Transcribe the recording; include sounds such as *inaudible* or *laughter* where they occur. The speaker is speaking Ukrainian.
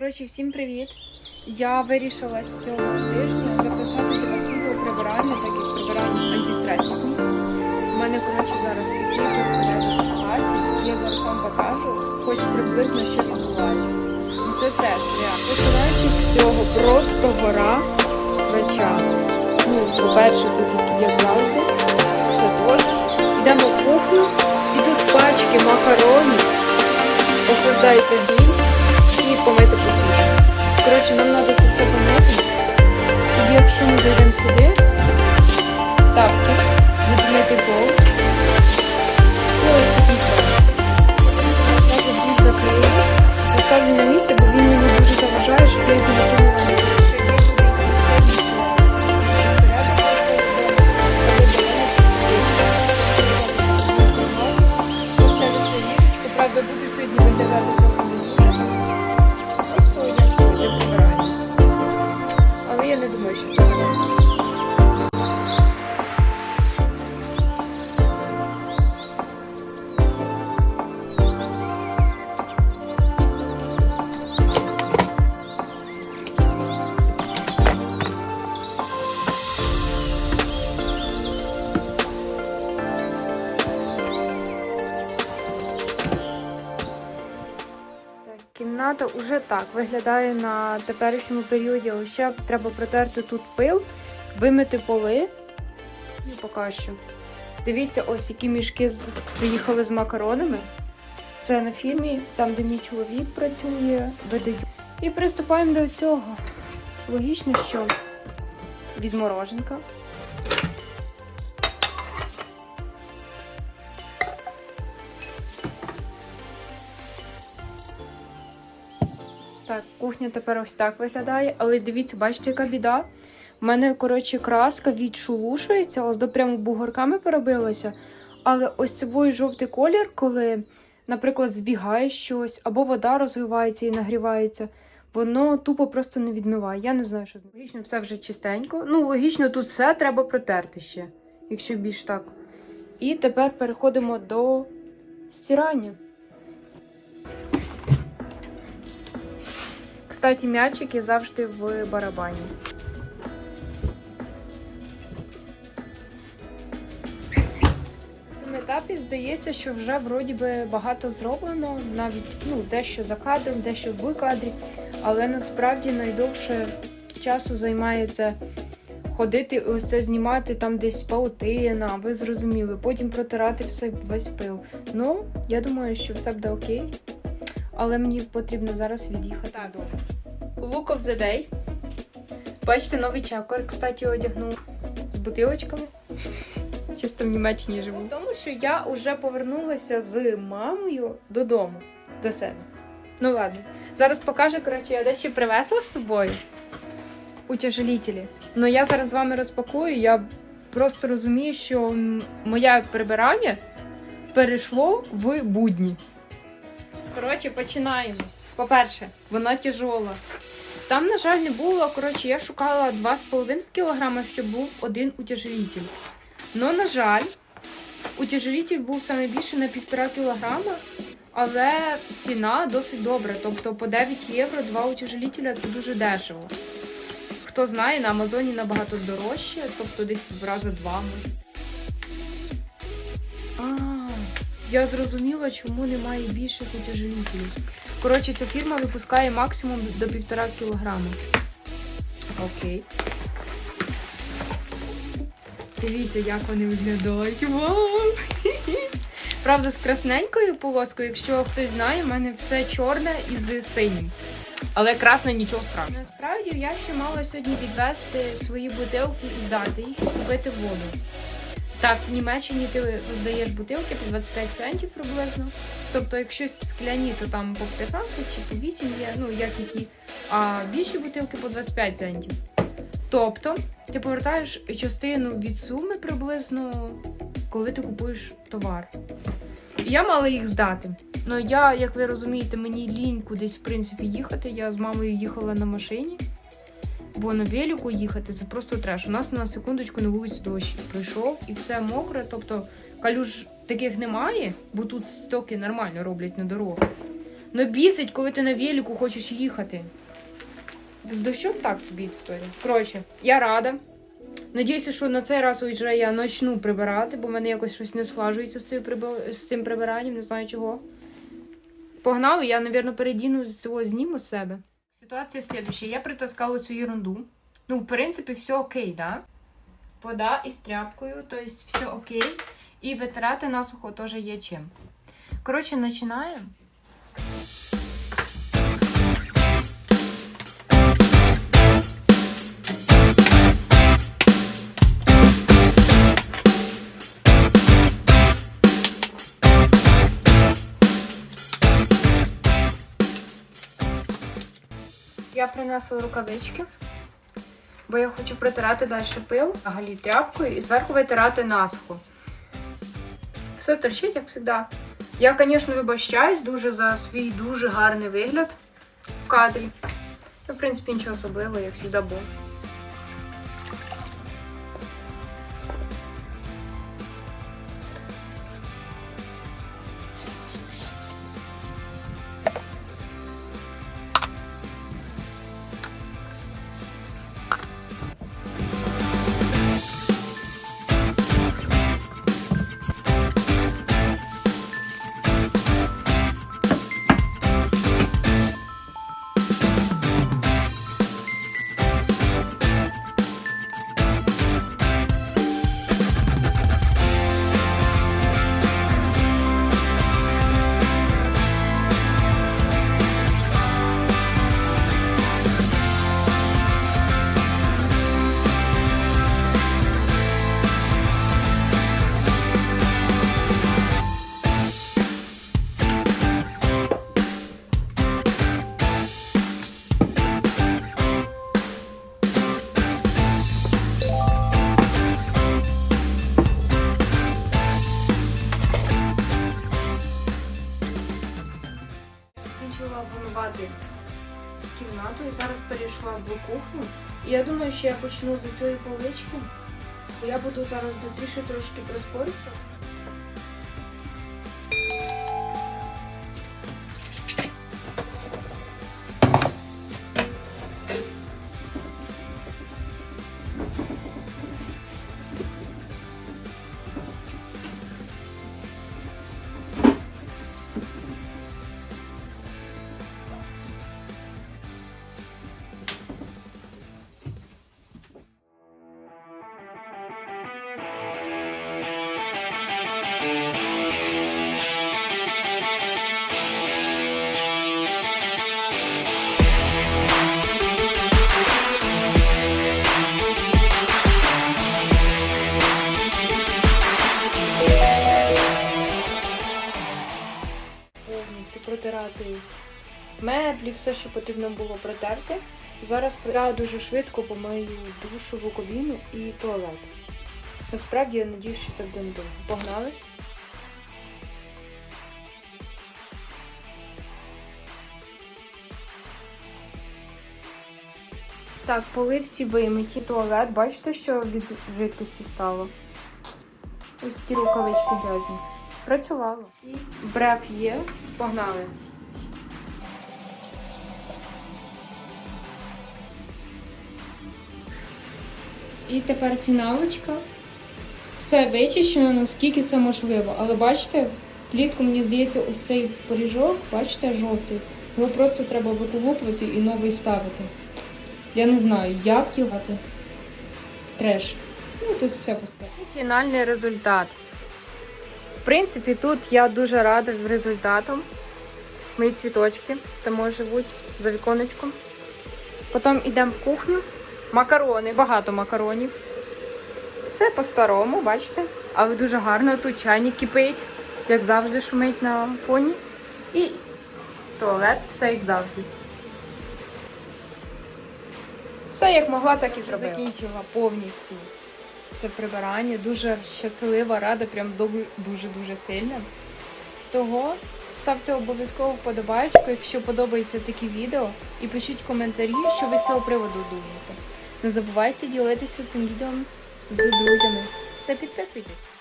Коротше, всім привіт! Я вирішила з цього тижня записати для вас відео прибирання, так як прибирання антистресів. У мене, коротше, зараз такий безпорядок в хаті. Я зараз вам покажу, хоч приблизно що відбувається. Ну це теж реально. Починаючи з цього, просто гора свеча. Ну, по-перше, тут як завжди, це теж. Йдемо в кухню, і тут пачки макаронів, охлаждається гіль і помити посуду. Коротше, нам треба це все помити. І якщо ми зайдемо сюди, так, тут відмити пол. Кімната вже так виглядає на теперішньому періоді. Лише треба протерти тут пил, вимити поли. Ну, поки що. Дивіться, ось які мішки з... приїхали з макаронами. Це на фірмі, там, де мій чоловік працює, видаю. І приступаємо до цього. Логічно, що відмороженка. Так, кухня тепер ось так виглядає, але дивіться, бачите, яка біда. У мене, коротше, краска відшулушується, ось до прямо бугорками перебилася. Але ось цей жовтий колір, коли, наприклад, збігає щось, або вода розливається і нагрівається, воно тупо просто не відмиває. Я не знаю, що з. Логічно, все вже чистенько. Ну, логічно, тут все треба протерти ще, якщо більш так. І тепер переходимо до стирання. Кстати, м'ячики завжди в барабані. На цьому етапі здається, що вже вроді би багато зроблено, навіть ну, дещо за кадром, дещо в кадрі, але насправді найдовше часу займає це ходити, ось це знімати там десь паутина, ви зрозуміли, потім протирати все весь пил. Ну, я думаю, що все буде окей. Але мені потрібно зараз від'їхати додому. Look of the day. Бачите, новий чакор, кстати, одягнув з бутилочками. Чисто в Німеччині живу. Тому що я вже повернулася з мамою додому, до себе. Ну ладно. Зараз покажу, коротше, я дещо привезла з собою утяжелітелі. Ну я зараз з вами розпакую. Я просто розумію, що моє прибирання перейшло в будні. Коротше, починаємо. По-перше, воно тяжола. Там, на жаль, не було. Коротше, я шукала 2,5 кг, щоб був один утяжелитель. Ну, на жаль, утяжелитель був саме більше на 1,5 кг, але ціна досить добра. Тобто по 9 євро два утяжелителя це дуже дешево. Хто знає, на Амазоні набагато дорожче, тобто десь в рази два. А, я зрозуміла, чому немає більших утяжелителів. Коротше, ця фірма випускає максимум до 1,5 кілограма. Окей. Дивіться, як вони виглядають. Вау! *laughs* Правда, з красненькою полоскою, якщо хтось знає, в мене все чорне із синім. Але красне нічого страшного. Насправді я ще мала сьогодні відвести свої бутилки і здати їх і купити воду. Так, в Німеччині ти здаєш бутилки по 25 центів приблизно. Тобто, якщо скляні, то там по 15 чи по 8 є, ну як які, а більші бутилки по 25 центів. Тобто, ти повертаєш частину від суми приблизно, коли ти купуєш товар. Я мала їх здати. Ну я, як ви розумієте, мені лінь кудись в принципі їхати. Я з мамою їхала на машині. Бо на велику їхати це просто треш. У нас на секундочку на вулиці дощ прийшов і все мокре. Тобто калюж таких немає, бо тут стоки нормально роблять на дорогах. Ну бісить, коли ти на велику хочеш їхати. З дощом так собі історія. Коротше, я рада. Надіюся, що на цей раз вже я почну прибирати, бо в мене якось щось не схлажується з, з цим прибиранням, не знаю чого. Погнали, я, мабуть, передіну з цього зніму з себе. Ситуація следующая. Я притаскала цю ерунду. Ну, в принципі, все окей, да? Вода із тряпкою, тобто все окей. І витирати насухо теж є чим. Коротше, починаємо. Я принесла рукавички, бо я хочу протирати далі пил галі тряпкою і зверху витирати наску. Все торчить, як завжди. Я, звісно, вибачаюсь дуже за свій дуже гарний вигляд в кадрі. Ну, в принципі, нічого особливого, як завжди було. Вимивати кімнату і зараз перейшла в кухню. І я думаю, що я почну з цієї полички. Бо я буду зараз швидше трошки прискорюся. Повністю меблі, все, що потрібно було протерти. Зараз я дуже швидко помию душову кабіну і туалет. Насправді я надію, що це буде недовго. Погнали. Так, поли всі вимиті. Туалет, бачите, що від жидкості стало? Ось такі рукавички грязні. Працювало. І бреф є. Погнали. І тепер фіналочка. Все вичищено, наскільки це можливо. Але бачите, влітку, мені здається, ось цей поріжок, бачите, жовтий. Його просто треба виколупувати і новий ставити. Я не знаю, як його. Треш. Ну, тут все поставимо. Фінальний результат. В принципі, тут я дуже рада результатом. Мої цвіточки там живуть за віконечком. Потім йдемо в кухню. Макарони, багато макаронів. Все по-старому, бачите? Але дуже гарно. Тут чайник кипить, як завжди, шумить на фоні. І туалет, все як завжди. Все як могла, так і зробила. Закінчила повністю це прибирання. Дуже щаслива, рада, прям дуже-дуже сильно. Того ставте обов'язково вподобайку, якщо подобається такі відео, і пишіть коментарі, що ви з цього приводу думаєте. Не забувайте ділитися цим відео з друзями та підписуйтесь.